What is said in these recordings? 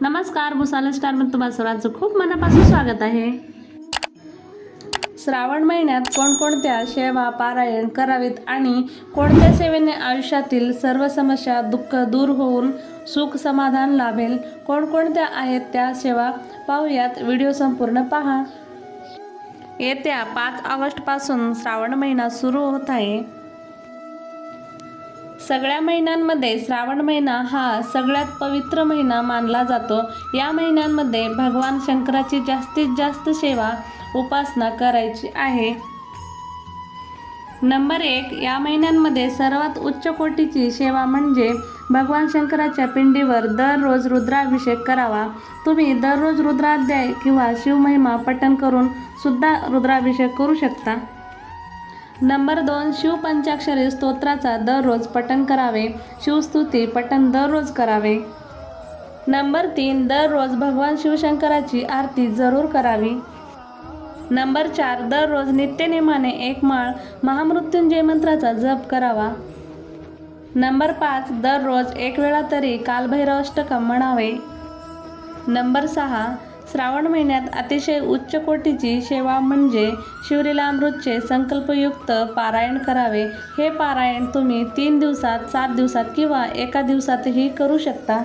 नमस्कार भुसाल स्टारमध्ये तुम्हाला सर्वांचं खूप मनापासून स्वागत आहे. श्रावण महिन्यात कोणकोणत्या सेवा पारायण करावीत आणि कोणत्या सेवेने आयुष्यातील सर्व समस्या दुःख दूर होऊन सुख समाधान लाभेल कोणकोणत्या आहेत त्या सेवा पाहूयात. व्हिडिओ संपूर्ण पहा. येत्या पाच ऑगस्टपासून श्रावण महिना सुरू होत आहे. सगळ्या महिन्यांमध्ये श्रावण महिना हा सगळ्यात पवित्र महिना मानला जातो. या महिन्यांमध्ये भगवान शंकराची जास्तीत जास्त सेवा उपासना करायची आहे. नंबर एक या महिन्यांमध्ये सर्वात उच्च कोटीची सेवा म्हणजे भगवान शंकराच्या पिंडीवर दररोज रुद्राभिषेक करावा. तुम्ही दररोज रुद्राध्याय किंवा शिवमहिमा पठण करून सुद्धा रुद्राभिषेक करू शकता. नंबर दोन शिवपंचाक्षरी स्तोत्राचा दररोज पठण करावे. शिवस्तुती पठण दररोज करावे. नंबर तीन दररोज भगवान शिवशंकराची आरती जरूर करावी. नंबर चार दररोज नित्यनेमाने एक माळ महामृत्युंजय मंत्राचा जप करावा. नंबर पाच दररोज एक वेळा तरी कालभैरवाष्टकम म्हणावे. नंबर सहा श्रावण महिन्यात अतिशय उच्च कोटीची सेवा म्हणजे शिवलीलामृतचे संकल्पयुक्त पारायण करावे. हे पारायण तुम्ही तीन दिवसात सात दिवसात किंवा एका दिवसातही करू शकता.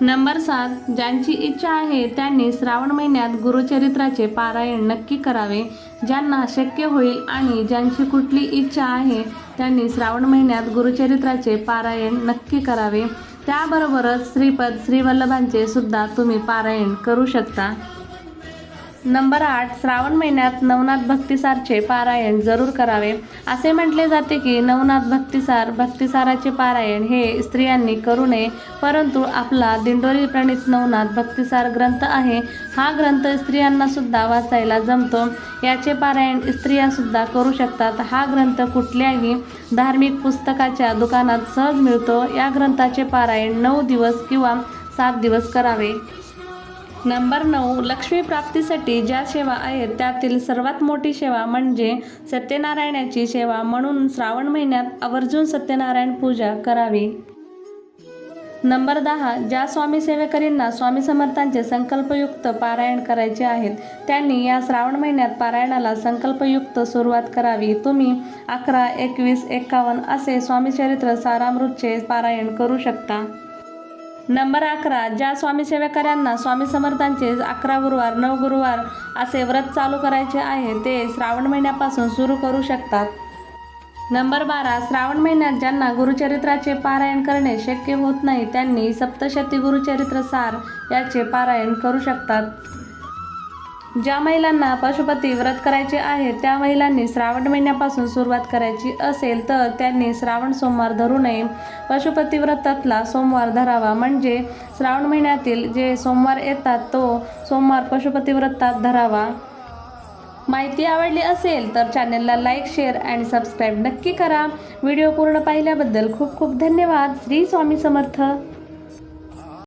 नंबर सात. ज्यांची इच्छा आहे त्यांनी श्रावण महिन्यात गुरुचरित्राचे पारायण नक्की करावे. ज्यांना शक्य होईल आणि ज्यांची कुठली इच्छा आहे त्यांनी श्रावण महिन्यात गुरुचरित्राचे पारायण नक्की करावे. त्याबरोबरच श्रीपद श्रीवल्लभांचे सुद्धा तुम्ही पारायण करू शकता. नंबर आठ श्रावण महिन्यात नवनाथ भक्तिसारचे पारायण जरूर करावे. असे म्हटले जाते की नवनाथ भक्तिसार भक्तिसाराचे पारायण हे स्त्रियांनी करू नये परंतु आपला दिंडोरी प्रणित नवनाथ भक्तिसार ग्रंथ आहे. हा ग्रंथ स्त्रियांना सुद्धा वाचायला जमतो. याचे पारायण स्त्रिया सुद्धा करू शकतात. हा ग्रंथ कुठल्याही धार्मिक पुस्तकाच्या दुकानात सहज मिळतो. या ग्रंथाचे पारायण नऊ दिवस किंवा सात दिवस करावे. नंबर नऊ लक्ष्मी प्राप्तीसाठी ज्या सेवा आहेत त्यातील सर्वात मोठी सेवा म्हणजे सत्यनारायणाची सेवा. म्हणून श्रावण महिन्यात आवर्जून सत्यनारायण पूजा करावी. नंबर दहा ज्या स्वामी सेवेकरींना स्वामी समर्थांचे संकल्पयुक्त पारायण करायचे आहेत त्यांनी या श्रावण महिन्यात पारायणाला संकल्पयुक्त सुरुवात करावी. तुम्ही अकरा एकवीस एकावन्न असे स्वामी चरित्र सारामृतचे पारायण करू शकता. नंबर अकरा ज्या स्वामी सेवेकऱ्यांना स्वामी समर्थांचे अकरा गुरुवार नऊ गुरुवार असे व्रत चालू करायचे आहे ते श्रावण महिन्यापासून सुरू करू शकतात. नंबर बारा श्रावण महिन्यात ज्यांना गुरुचरित्राचे पारायण करणे शक्य होत नाही त्यांनी सप्तशती गुरुचरित्र सार याचे पारायण करू शकतात. ज्या महिलांना पशुपती व्रत करायचे आहे त्या महिलांनी श्रावण महिन्यापासून सुरुवात करायची असेल तर त्यांनी श्रावण सोमवार धरू नये. पशुपती व्रतातला सोमवार धरावा. म्हणजे श्रावण महिन्यातील जे सोमवार येतात तो सोमवार पशुपती व्रतात धरावा. माहिती आवडली असेल तर चॅनलला लाईक शेअर आणि सबस्क्राईब नक्की करा. व्हिडिओ पूर्ण पाहिल्याबद्दल खूप खूप धन्यवाद. श्री स्वामी समर्थ.